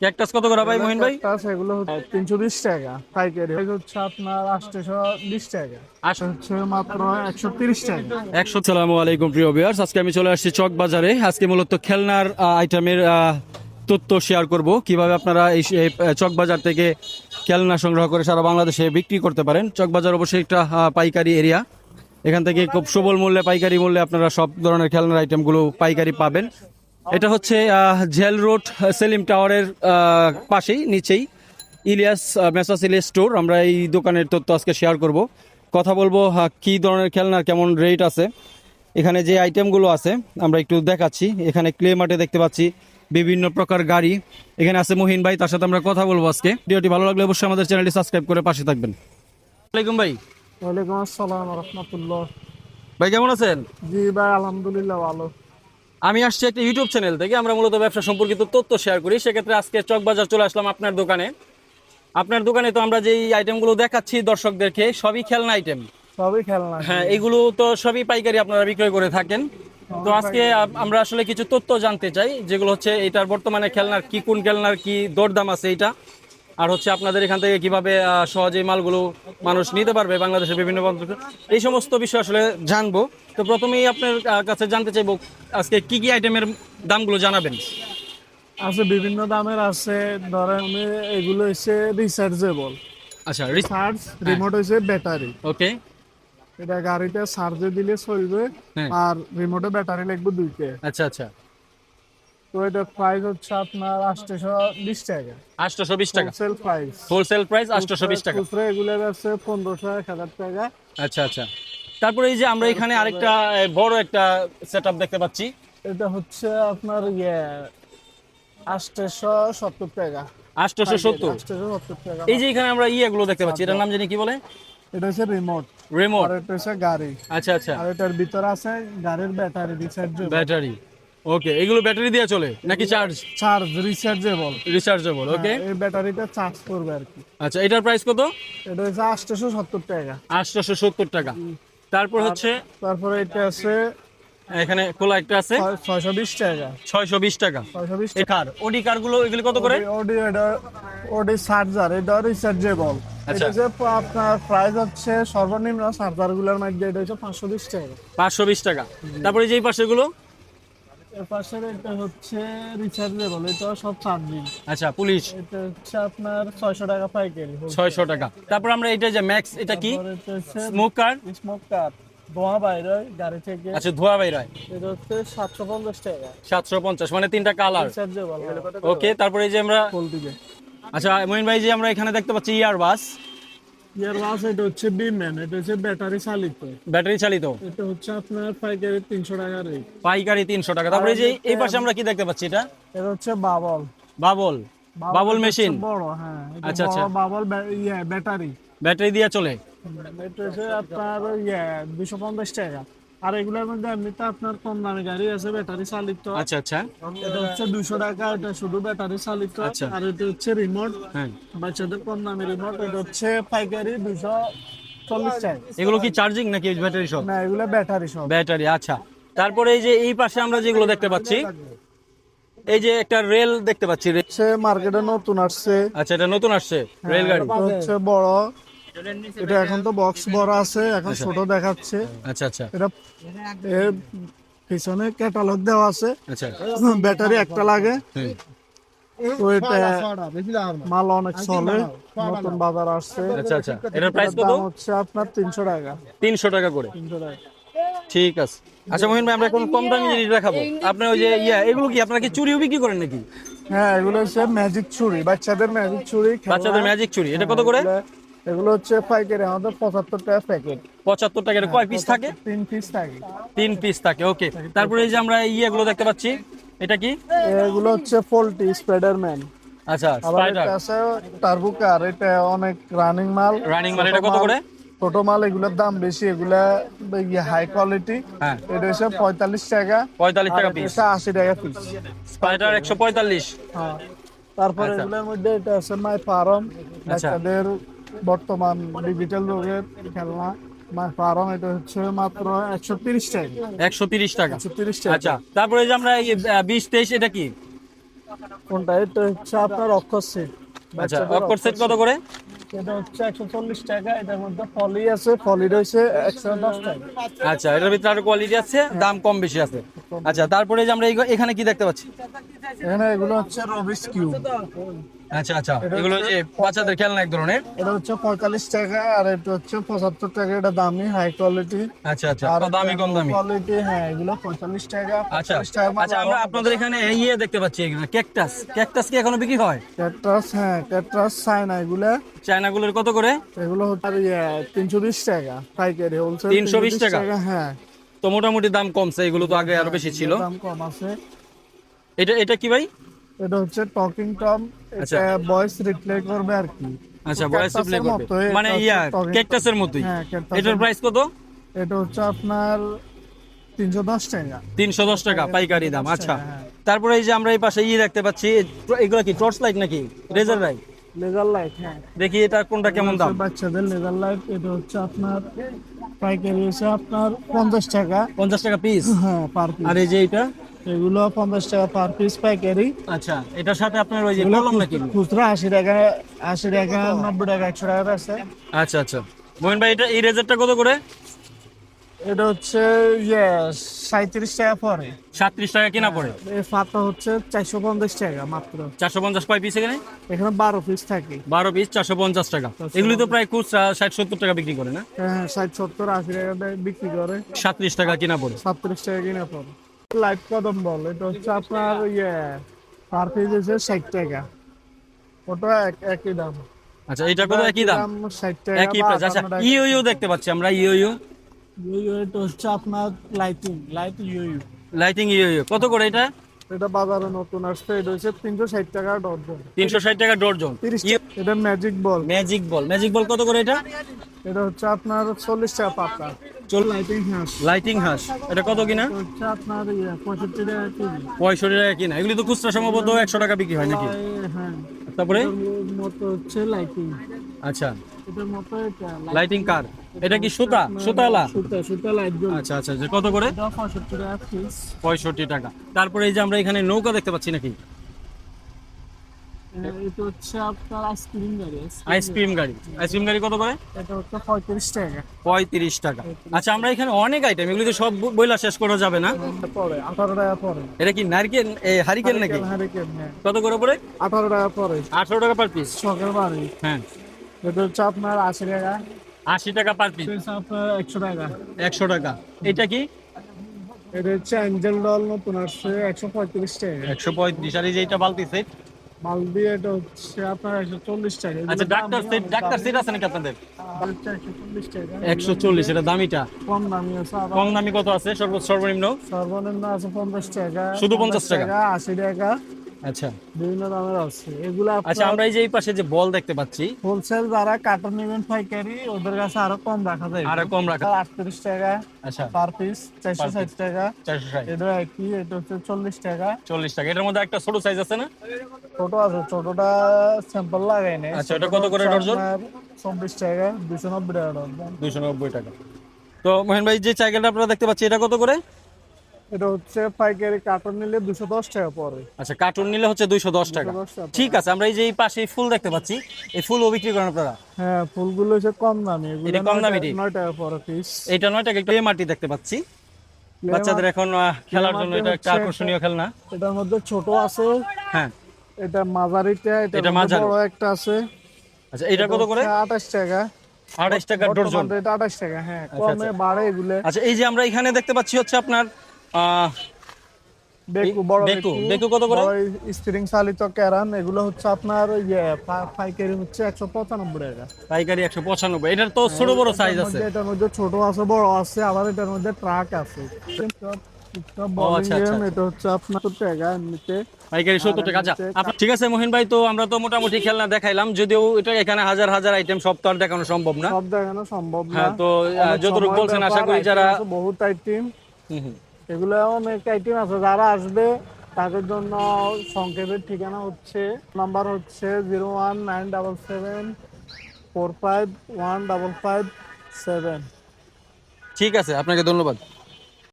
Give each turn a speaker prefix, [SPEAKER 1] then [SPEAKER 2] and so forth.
[SPEAKER 1] Cactus কত করে ভাই মহিন ভাই?
[SPEAKER 2] ক্যাকটাস এগুলো হচ্ছে তিনশো বিশ টাকা। পাইকারি এটা হচ্ছে আপনার আটশোশো বিশ টাকা।
[SPEAKER 1] আস-
[SPEAKER 2] হচ্ছে মাত্র একশো তিরিশ টাকা।
[SPEAKER 1] একশো সালামু আলাইকুম প্রিয় ভিউয়ার্স আজকে আমি চলে আসছি চক বাজারে। আজকে মূলত খেলনার আইটেমের আহ, তথ্য শেয়ার করব। কীভাবে আপনারা এই এই, চক বাজার থেকে খেলনা সংগ্রহ করে সারা বাংলাদেশে বিক্রি করতে পারেন। চক বাজার অবশ্যই একটা পাইকারি এরিয়া এখান থেকে খুব সবল মূল্যে পাইকারি মূল্যে আপনারা সব ধরনের খেলনার আইটেমগুলো পাইকারি পাবেন। এটা হচ্ছে জেল রোড সেলিম টাওয়ারের পাশেই নিচেই। ইলিয়াস মেসাস ইলিয়াস স্টোর আমরা এই দোকানের তথ্য আজকে শেয়ার করব। কথা বলব কি ধরনের খেলনার কেমন রেট আছে। এখানে যে আইটেমগুলো আছে আমরা একটু দেখাচ্ছি। এখানে ক্লে মাঠে দেখতে পাচ্ছি বিভিন্ন প্রকার গাড়ি। এখানে আছে মহিন ভাই তার সাথে আমরা কথা বলব আজকে। ভিডিওটি ভালো লাগলে অবশ্যই আমাদের চ্যানেলটি সাবস্ক্রাইব করে পাশে থাকবেন। ওয়ালাইকুম ভাই।
[SPEAKER 2] ওয়ালাইকুম আসসালাম রহমতুল্লাহ।
[SPEAKER 1] ভাই কেমন আছেন?
[SPEAKER 2] জি ভাই আলহামদুলিল্লাহ ভালো।
[SPEAKER 1] আমি আসছি একটা ইউটিউব চ্যানেল থেকে। আমরা মূলত ব্যবসা সম্পর্কিত তথ্য শেয়ার করি। সেক্ষেত্রে আজকে চক বাজার চলে আসলাম আপনার দোকানে। আপনার দোকানে তো আমরা যেই আইটেমগুলো দেখাচ্ছি দর্শকদেরকে সবই খেলনা আইটেম
[SPEAKER 2] সবই খেলনা
[SPEAKER 1] হ্যাঁ এগুলো তো সবই পাইকারি আপনারা বিক্রয় করে থাকেন। তো আজকে আমরা আসলে কিছু তথ্য জানতে চাই যেগুলো হচ্ছে এটার বর্তমানে খেলনার কি কোন খেলনার কি দরদাম আছে এটা আর হচ্ছে আপনাদের এখান থেকে কীভাবে সহজেই মালগুলো মানুষ নিতে পারবে বাংলাদেশের বিভিন্ন এই সমস্ত বিষয় আসলে জানব। তো প্রথমেই আপনার কাছে জানতে চাইব আজকে কি কি আইটেমের দামগুলো জানাবেন?
[SPEAKER 2] আছে বিভিন্ন দামের আছে ধরেন এগুলো হচ্ছে রিচার্জেবল
[SPEAKER 1] আচ্ছা
[SPEAKER 2] চার্জ রিমোট হচ্ছে ব্যাটারি
[SPEAKER 1] ওকে।
[SPEAKER 2] এটা গাড়িতে চার্জে দিলে চলবে
[SPEAKER 1] হ্যাঁ।
[SPEAKER 2] আর রিমোটে ব্যাটারি লাগবে দুইটা।
[SPEAKER 1] আচ্ছা আচ্ছা।
[SPEAKER 2] তো এটা প্রাইস হচ্ছে আপনার আটশোশো বিশ টাকা।
[SPEAKER 1] আটশোশো বিশ টাকা।
[SPEAKER 2] হোলসেল প্রাইস
[SPEAKER 1] হোলসেল প্রাইস আটশোশো বিশ টাকা।
[SPEAKER 2] খুচরা এগুলো আছে পনেরোশো এক হাজার টাকা।
[SPEAKER 1] আচ্ছা আচ্ছা। তারপরে এই যে আমরা এখানে আরেকটা বড় একটা সেটআপ দেখতে পাচ্ছি।
[SPEAKER 2] এটা হচ্ছে আপনার ইয়ে আটশোশো সত্তর টাকা।
[SPEAKER 1] আটশোশো সত্তর।
[SPEAKER 2] আটশোশো সত্তর টাকা।
[SPEAKER 1] এই যে এখানে আমরা ইয়েগুলো দেখতে পাচ্ছি এটার নাম জানি কি বলে?
[SPEAKER 2] এটা হচ্ছে রিমোট
[SPEAKER 1] রিমোট
[SPEAKER 2] আর এটা হচ্ছে গাড়ি।
[SPEAKER 1] আচ্ছা আচ্ছা।
[SPEAKER 2] আর এটার ভিতরে আছে গাড়ির ব্যাটারি রিচার্জেবল
[SPEAKER 1] ব্যাটারি ওকে এগুলো ব্যাটারি দিয়ে চলে? নাকি charge
[SPEAKER 2] charge rechargeable
[SPEAKER 1] rechargeable okay
[SPEAKER 2] এই ব্যাটারিটা চার্জ করবে আর কি।
[SPEAKER 1] আচ্ছা এটার প্রাইস কত?
[SPEAKER 2] এটা হচ্ছে আটশোশো সত্তর টাকা।
[SPEAKER 1] আটশোশো সত্তর টাকা। তারপর হচ্ছে?
[SPEAKER 2] তারপরে এটা আছে
[SPEAKER 1] এখানে খোলা একটা আছে?
[SPEAKER 2] ছয়- ছয়শো বিশ টাকা।
[SPEAKER 1] ছয়শো বিশ টাকা।
[SPEAKER 2] ছয়শো বিশ
[SPEAKER 1] এ কার? ওডি কারগুলো এগুলি কত করে?
[SPEAKER 2] ওডি এটা ওডি চার্জার এটা রিচার্জেবল
[SPEAKER 1] আচ্ছা।
[SPEAKER 2] হচ্ছে আপনার প্রাইস হচ্ছে সর্বনিম্ন চার্জারগুলোর মধ্যে এটা হচ্ছে পাঁচশো বিশ টাকা।
[SPEAKER 1] পাঁচশো বিশ টাকা। তারপরে যেই পাশেগুলো?
[SPEAKER 2] এর পাশে এটা হচ্ছে রিচার্জেবল এটা সব চার্জিং
[SPEAKER 1] আচ্ছা পুলিশ?
[SPEAKER 2] এটা হচ্ছে আপনার ছয়শো টাকা পাইকারি
[SPEAKER 1] ছয়শো টাকা। তারপর আমরা এটা যে ম্যাক্স এটা কি?
[SPEAKER 2] তারপরে এটা হচ্ছে
[SPEAKER 1] স্মোক কার
[SPEAKER 2] স্মোক কার ধোঁয়া বাইরে হয় গাড়ি থেকে।
[SPEAKER 1] আচ্ছা ধোয়া বাইর
[SPEAKER 2] এটা হচ্ছে সাতশো পঞ্চাশ টাকা।
[SPEAKER 1] সাতশো পঞ্চাশ মানে তিনটা কালার
[SPEAKER 2] রিচার্জেবল
[SPEAKER 1] ওকে তারপরে এই যে আমরা আচ্ছা মহিন ভাই যে আমরা এখানে দেখতে পাচ্ছি ইয়ার বাস
[SPEAKER 2] ইয়ার বাস এটা হচ্ছে বিম্যান এটা হচ্ছে ব্যাটারি চালিত।
[SPEAKER 1] ব্যাটারি চালিত।
[SPEAKER 2] এটা হচ্ছে আপনার পাইকারি তিনশো টাকা রেট
[SPEAKER 1] পাইকারি তিনশো টাকা। তারপরে যে এই পাশে আমরা কি দেখতে পাচ্ছি এটা?
[SPEAKER 2] এটা হচ্ছে বাবল।
[SPEAKER 1] বাবল। বাবল মেশিন
[SPEAKER 2] বড় হ্যাঁ
[SPEAKER 1] আচ্ছা, আচ্ছা।
[SPEAKER 2] বাবল ব্যা- ইয়ে ব্যাটারি
[SPEAKER 1] ব্যাটারি দিয়ে চলে।
[SPEAKER 2] এটা হচ্ছে আপনার ইয়ে দুশো পঞ্চাশ টাকা। আর এগুলোর মধ্যে এমনিতে আপনার কম দামি গাড়ি আছে ব্যাটারি চালিত।
[SPEAKER 1] আচ্ছা আচ্ছা।
[SPEAKER 2] এটা হচ্ছে দুশো টাকা এটা শুধু ব্যাটারি চালিত।
[SPEAKER 1] আচ্ছা।
[SPEAKER 2] আর এটা হচ্ছে রিমোট
[SPEAKER 1] হ্যাঁ।
[SPEAKER 2] বাচ্চাদের কম দামি রিমোট এটা হচ্ছে পাইকারি দুশো চল্লিশ টাকা।
[SPEAKER 1] এগুলো কি চার্জিং নাকি ব্যাটারি সব?
[SPEAKER 2] না এগুলো ব্যাটারি সব।
[SPEAKER 1] ব্যাটারি আচ্ছা। তারপরে এই যে এই পাশে আমরা যেগুলো দেখতে পাচ্ছি এই যে একটা রেল দেখতে পাচ্ছি। রে-
[SPEAKER 2] হচ্ছে মার্কেটে নতুন আসছে।
[SPEAKER 1] আচ্ছা এটা নতুন আসছে রেলগাড়ি
[SPEAKER 2] এটা হচ্ছে বড়। এটা এখন তো বক্স বড় আছে এখন ছোট দেখাচ্ছে।
[SPEAKER 1] আচ্ছা আচ্ছা।
[SPEAKER 2] এটা এর পিছনে ক্যাটালগ দেওয়া আছে।
[SPEAKER 1] আচ্ছা।
[SPEAKER 2] ব্যাটারি একটা লাগে। এটা মাল অনেক চলে। নতুন বাজার আসছে।
[SPEAKER 1] আচ্ছা আচ্ছা। এটার প্রাইস কত?
[SPEAKER 2] হচ্ছে আপনার তিনশো টাকা।
[SPEAKER 1] তিনশো টাকা করে?
[SPEAKER 2] তিনশো টাকা।
[SPEAKER 1] ঠিক আছে। আচ্ছা মহিন ভাই আমরা এখন কম দামি জিনিস দেখাবো? আপনি ওই যে ইয়া এগুলো কি আপনারা কি চুরিও বিক্রি করেন নাকি?
[SPEAKER 2] হ্যাঁ এগুলো হচ্ছে ম্যাজিক ছুরি বাচ্চাদের ম্যাজিক ছুরি খেলনা।
[SPEAKER 1] বাচ্চাদের ম্যাজিক চুরি। এটা কত করে?
[SPEAKER 2] এগুলো- হচ্ছে পাইকারি আমাদের পঁচাত্তর টাকা প্যাকেট।
[SPEAKER 1] পঁচাত্তর টাকা কয় পিস থাকে?
[SPEAKER 2] তিন পিস থাকে।
[SPEAKER 1] তিন পিস থাকে ওকে তারপরে এই যে আমরা ইয়েগুলো দেখতে পাচ্ছি এটা কি?
[SPEAKER 2] এগুলো হচ্ছে পোল্ট্রি স্পাইডারম্যান।
[SPEAKER 1] আচ্ছা স্পাইডার
[SPEAKER 2] আছে টার্বুকার এটা অনেক রানিং মাল।
[SPEAKER 1] রানিং মাল এটা কত করে?
[SPEAKER 2] ছোট মাল এগুলোর দাম বেশি এগুলা হাই কোয়ালিটি
[SPEAKER 1] হ্যাঁ।
[SPEAKER 2] এটা হচ্ছে পঁয়তাল্লিশ টাকা।
[SPEAKER 1] পঁয়তাল্লিশ টাকা পিস
[SPEAKER 2] আশি টাকা পিস
[SPEAKER 1] স্পাইডার একশো পঁয়তাল্লিশ।
[SPEAKER 2] হ্যাঁ। তারপরে
[SPEAKER 1] আচ্ছা।
[SPEAKER 2] এগুলোর মধ্যে এটা আছে মাই ফার্ম বাচ্চাদের বর্তমান ডিজিটাল যুগের খেলনা। এটা হচ্ছে মাত্র একশো তিরিশ টাকা।
[SPEAKER 1] একশো তিরিশ টাকা।
[SPEAKER 2] একশো তিরিশ টাকা।
[SPEAKER 1] আচ্ছা তারপরে যে আমরা এই বিশ তেইশ এটা কি?
[SPEAKER 2] কোনটা? এটা হচ্ছে আপনার অক্ষর সেট
[SPEAKER 1] আচ্ছা অক্ষর সেট কত করে?
[SPEAKER 2] এটা হচ্ছে একশো চল্লিশ টাকা। এটার মধ্যে ফলি আছে ফলি রয়েছে একশো দশ টাকা।
[SPEAKER 1] আচ্ছা এটার ভিতরে আরও কোয়ালিটি আছে দাম কম বেশি আছে। আচ্ছা তারপরে যে আমরা এখানে কি দেখতে পাচ্ছি?
[SPEAKER 2] এখানে এগুলো হচ্ছে রবিস কিউব
[SPEAKER 1] আচ্ছা আচ্ছা। এগুলো যে বাচ্চাদের খেলনা এক ধরনের?
[SPEAKER 2] এটা হচ্ছে পঁয়তাল্লিশ টাকা আর এটা হচ্ছে পঁচাত্তর টাকা। এটা দামি হাই কোয়ালিটি
[SPEAKER 1] আচ্ছা আচ্ছা। দামি কম দামি?
[SPEAKER 2] কোয়ালিটি হ্যাঁ এগুলো পঁয়তাল্লিশ টাকা।
[SPEAKER 1] আচ্ছা।
[SPEAKER 2] 45 টাকা মাল
[SPEAKER 1] আচ্ছা আমরা আপনাদের এখানে ইয়ে দেখতে পাচ্ছি এগুলো ক্যাকটাস ক্যাকটাস কি এখনও বিক্রি হয়?
[SPEAKER 2] ক্যাটরাস হ্যাঁ ক্যাটরাস চায়না এগুলো।
[SPEAKER 1] চায়নাগুলোর কত করে?
[SPEAKER 2] এগুলো হচ্ছে তিনশো বিশ টাকা। পাইকারি হোলসেল
[SPEAKER 1] 320 টাকা?
[SPEAKER 2] হ্যাঁ।
[SPEAKER 1] তো মোটামুটি দাম কমছে এগুলো তো আগে আরও বেশি ছিল।
[SPEAKER 2] দাম কম আছে।
[SPEAKER 1] এটা এটা কি ভাই?
[SPEAKER 2] এটা হচ্ছে টকিং টম
[SPEAKER 1] আচ্ছা।
[SPEAKER 2] এটা ভয়েস রিপ্লে করবে আর কি।
[SPEAKER 1] আচ্ছা ভয়েস
[SPEAKER 2] cactus
[SPEAKER 1] প্লে
[SPEAKER 2] এর
[SPEAKER 1] করবে। মানে ইয়া ক্যাকটাসের মতোই।
[SPEAKER 2] হ্যাঁ
[SPEAKER 1] এটার প্রাইস কত?
[SPEAKER 2] এটা হচ্ছে আপনার তিনশো দশ টাকা।
[SPEAKER 1] তিনশো দশ টাকা পাইকারি দাম আচ্ছা।
[SPEAKER 2] হ্যাঁ।
[SPEAKER 1] তারপরে এই যে আমরা এই পাশে ইয়ে দেখতে পাচ্ছি এগুলো কি টর্চ লাইট নাকি? রেজার লাইট
[SPEAKER 2] লেজার লাইট হ্যাঁ।
[SPEAKER 1] দেখি এটা কোনটা কেমন দাম?
[SPEAKER 2] বাচ্চাদের লেজার লাইট এটা হচ্ছে আপনার পাইকারি হচ্ছে আপনার পঞ্চাশ টাকা।
[SPEAKER 1] পঞ্চাশ টাকা পিস
[SPEAKER 2] হ্যাঁ পার পিস
[SPEAKER 1] আর এই যে এটা
[SPEAKER 2] এগুলো পঞ্চাশ টাকা পার পিস পাইকারি।
[SPEAKER 1] আচ্ছা এটার সাথে আপনার ওই যে কলম নাকি?
[SPEAKER 2] খুচরা আশি টাকা আশি টাকা নব্বই টাকা একশো টাকা আছে।
[SPEAKER 1] আচ্ছা আচ্ছা। মোহন ভাই এটা এই রেজারটা কত করে?
[SPEAKER 2] এটা হচ্ছে ইয়ে সাঁত্রিশ টাকা পরে।
[SPEAKER 1] সাতত্রিশ টাকা কিনা পড়ে
[SPEAKER 2] এই ফাতা হচ্ছে চারশো পঞ্চাশ টাকা মাত্র।
[SPEAKER 1] চারশো পঞ্চাশ কয় পিস এখানে?
[SPEAKER 2] এখানে বারো পিস থাকে।
[SPEAKER 1] বারো পিস চারশো পঞ্চাশ টাকা। এগুলি তো প্রায় খুচরা ষাট সত্তর টাকা বিক্রি করে না?
[SPEAKER 2] হ্যাঁ ষাট সত্তর আশি টাকা বিক্রি করে।
[SPEAKER 1] সাতত্রিশ টাকা কিনা পড়ে
[SPEAKER 2] সাতত্রিশ টাকা কিনা পড়ে লাইট কদম বল এটা হচ্ছে আপনার ইয়ে পার পিস হচ্ছে ষাট টাকা। ওটা এক- একই দাম।
[SPEAKER 1] আচ্ছা এটা কত একই দাম?
[SPEAKER 2] ষাট টাকা
[SPEAKER 1] একই প্রাইস আচ্ছা ইউ ইউ দেখতে পাচ্ছি আমরা ইউ ইউ
[SPEAKER 2] ইউ ইউ এটা হচ্ছে আপনার lighting light U U
[SPEAKER 1] lighting U U কত করে এটা?
[SPEAKER 2] এটা বাজারে নতুন আসছে এটা হচ্ছে তিনশো ষাট টাকা ডজন
[SPEAKER 1] তিনশো ষাট টাকা ডর্জন
[SPEAKER 2] তিরিশ এটা magic ball.
[SPEAKER 1] Magic ball. Magic ball কত করে এটা?
[SPEAKER 2] এটা হচ্ছে আপনার চল্লিশ টাকা পাতা।
[SPEAKER 1] চল
[SPEAKER 2] লাইটিং হাঁস
[SPEAKER 1] লাইটিং হাঁস এটা কত কিনা?
[SPEAKER 2] আপনার ইয়ে পঁয়ষট্টি টাকা কেজি।
[SPEAKER 1] পঁয়ষট্টি টাকা কিনা। এগুলি তো খুচরা সম্ভবত একশো টাকা বিক্রি হয় নাকি?
[SPEAKER 2] হ্যাঁ।
[SPEAKER 1] তারপরে?
[SPEAKER 2] মতো হচ্ছে লাইটিং
[SPEAKER 1] আচ্ছা।
[SPEAKER 2] এটার মতো এটা
[SPEAKER 1] লাইটিং কার এটা কি সুতা? সুতালা
[SPEAKER 2] সুতা সুতা লাইট
[SPEAKER 1] আচ্ছা আচ্ছা কত করে?
[SPEAKER 2] এটা পঁয়ষট্টি টাকা পিস
[SPEAKER 1] পঁয়ষট্টি টাকা। তারপরে এই যে আমরা এখানে নৌকা দেখতে পাচ্ছি নাকি?
[SPEAKER 2] এটা হচ্ছে আপনার আইসক্রিম গাড়ি
[SPEAKER 1] আইসক্রিম গাড়ি। আইসক্রিম গাড়ি। কত করে
[SPEAKER 2] এটা হচ্ছে পঁয়ত্রিশ টাকা।
[SPEAKER 1] পঁয়ত্রিশ টাকা। আচ্ছা আমরা এখানে অনেক আইটেম এগুলি তো সব বইলা শেষ করা যাবে না?
[SPEAKER 2] পরে আঠারো টাকা পরে
[SPEAKER 1] এটা কি নারকেল হারিকেল নাকি?
[SPEAKER 2] হ্যাঁ।
[SPEAKER 1] কত করে পড়ে?
[SPEAKER 2] আঠারো টাকা পরে
[SPEAKER 1] আঠারো টাকা পার পিস
[SPEAKER 2] বাড়ি
[SPEAKER 1] হ্যাঁ।
[SPEAKER 2] এটা হচ্ছে আপনার আশি টাকা।
[SPEAKER 1] আশি টাকা পার পিস
[SPEAKER 2] আপনার একশো টাকা।
[SPEAKER 1] একশো টাকা। এটা কি?
[SPEAKER 2] এটা হচ্ছে অ্যাঞ্জেল ডল নতুন আসছে একশো পঁয়ত্রিশ টাকা।
[SPEAKER 1] একশো পঁয়ত্রিশ। আর এই যে এটা বালতি সেট
[SPEAKER 2] মাল দিয়ে এটা হচ্ছে আপনার একশো চল্লিশ টাকা।
[SPEAKER 1] আচ্ছা ডাক্তার সেট ডাক্তার সেট আছে নাকি আপনাদের?
[SPEAKER 2] একশো চল্লিশ
[SPEAKER 1] এটা দামিটা?
[SPEAKER 2] কম দামি আছে
[SPEAKER 1] কম দামি কত আছে? সর্ব- সর্বনিম্ন?
[SPEAKER 2] সর্বনিম্ন আছে পঞ্চাশ টাকা।
[SPEAKER 1] শুধু 50 টাকা?
[SPEAKER 2] আশি টাকা।
[SPEAKER 1] আচ্ছা।
[SPEAKER 2] বিভিন্ন দামের আছে। এগুলো
[SPEAKER 1] আচ্ছা আমরা এই যে এই পাশে যে বল দেখতে পাচ্ছি।
[SPEAKER 2] হোলসেল যারা কার্টন নেবেন পাইকারি ওদের কাছে আরও কম রাখা যায়
[SPEAKER 1] আরও কম রাখা
[SPEAKER 2] আটত্রিশ টাকা
[SPEAKER 1] আচ্ছা।
[SPEAKER 2] পার পিস চারশো
[SPEAKER 1] Per
[SPEAKER 2] ষাট টাকা।
[SPEAKER 1] চারশো ষাট।
[SPEAKER 2] এটা একই এটা হচ্ছে চল্লিশ টাকা।
[SPEAKER 1] চল্লিশ টাকা। এটার মধ্যে একটা ছোট সাইজ আছে না?
[SPEAKER 2] ছোট আছে ছোটটা স্যাম্পল লাগাই নেই।
[SPEAKER 1] আচ্ছা, এটা কত করে ডজন?
[SPEAKER 2] চব্বিশ টাকা দুশো নব্বই টাকা ডজন
[SPEAKER 1] দুইশো নব্বই টাকা। তো মোহন ভাই যে সাইকেলটা আপনারা দেখতে পাচ্ছি এটা কত করে?
[SPEAKER 2] এটা হচ্ছে পাইকারি কার্টন নিলে দুশো দশ টাকা পরে
[SPEAKER 1] আচ্ছা কার্টুন নিলে হচ্ছে দুইশো দশ টাকা।
[SPEAKER 2] 210 টাকা।
[SPEAKER 1] ঠিক আছে আমরা এই যে এই পাশে ফুল দেখতে পাচ্ছি এই ফুলও বিক্রি করেন আপনারা?
[SPEAKER 2] হ্যাঁ ফুলগুলো হচ্ছে কম দামি এগুলো
[SPEAKER 1] এটা কম দামি
[SPEAKER 2] টাকা- নয় টাকা পরে পিস
[SPEAKER 1] এইটা নয় টাকা একটু মাটি দেখতে পাচ্ছি। বাচ্চাদের এখন খেলার জন্য এটা একটা আকর্ষণীয় খেলনা।
[SPEAKER 2] এটার মধ্যে ছোট আছে।
[SPEAKER 1] হ্যাঁ।
[SPEAKER 2] এটা মাঝারিটা
[SPEAKER 1] এটা
[SPEAKER 2] এটা
[SPEAKER 1] মাঝারি।
[SPEAKER 2] বড় একটা আছে।
[SPEAKER 1] আচ্ছা এটা কত করে?
[SPEAKER 2] আঠাশ টাকা।
[SPEAKER 1] আড়াইশ টাকা ডর্জন
[SPEAKER 2] এটা আঠাশ টাকা হ্যাঁ কমে বাড়ে এগুলো।
[SPEAKER 1] আচ্ছা এই যে আমরা এখানে দেখতে পাচ্ছি হচ্ছে আপনার
[SPEAKER 2] বেকু বড়
[SPEAKER 1] বেকু, বেকু কত করে?
[SPEAKER 2] স্প্রিং চালিত ক্যারান এগুলো হচ্ছে আপনার ইয়ে পাইকারি হচ্ছে একশো পঁচানব্বই টাকা।
[SPEAKER 1] পাইকারি একশো পঁচানব্বই। এটার তো ছোট বড় সাইজ আছে।
[SPEAKER 2] এটার মধ্যে ছোট আছে বড় আছে আবার এটার মধ্যে ট্রাক আছে। এটা হচ্ছে আপনার টাকা এমনিতে।
[SPEAKER 1] পাইকারি সত্তর টাকা। আপনার ঠিক আছে মোহিন ভাই তো আমরা তো মোটামুটি খেলনা দেখাইলাম যদিও এটা এখানে হাজার হাজার আইটেম সব তো আর দেখানো সম্ভব না।
[SPEAKER 2] সব দেখানো সম্ভব না।
[SPEAKER 1] হ্যাঁ তো যতটুকু বলছেন আশা করি যারা
[SPEAKER 2] বহুত আইটেম
[SPEAKER 1] হুম, হুম।
[SPEAKER 2] এগুলো অনেক আইটেম আছে। যারা আসবে, তাদের জন্য সংক্ষেপের ঠিকানা হচ্ছে নাম্বার হচ্ছে zero one nine double seven four five one double five seven
[SPEAKER 1] ঠিক আছে, আপনাকে ধন্যবাদ।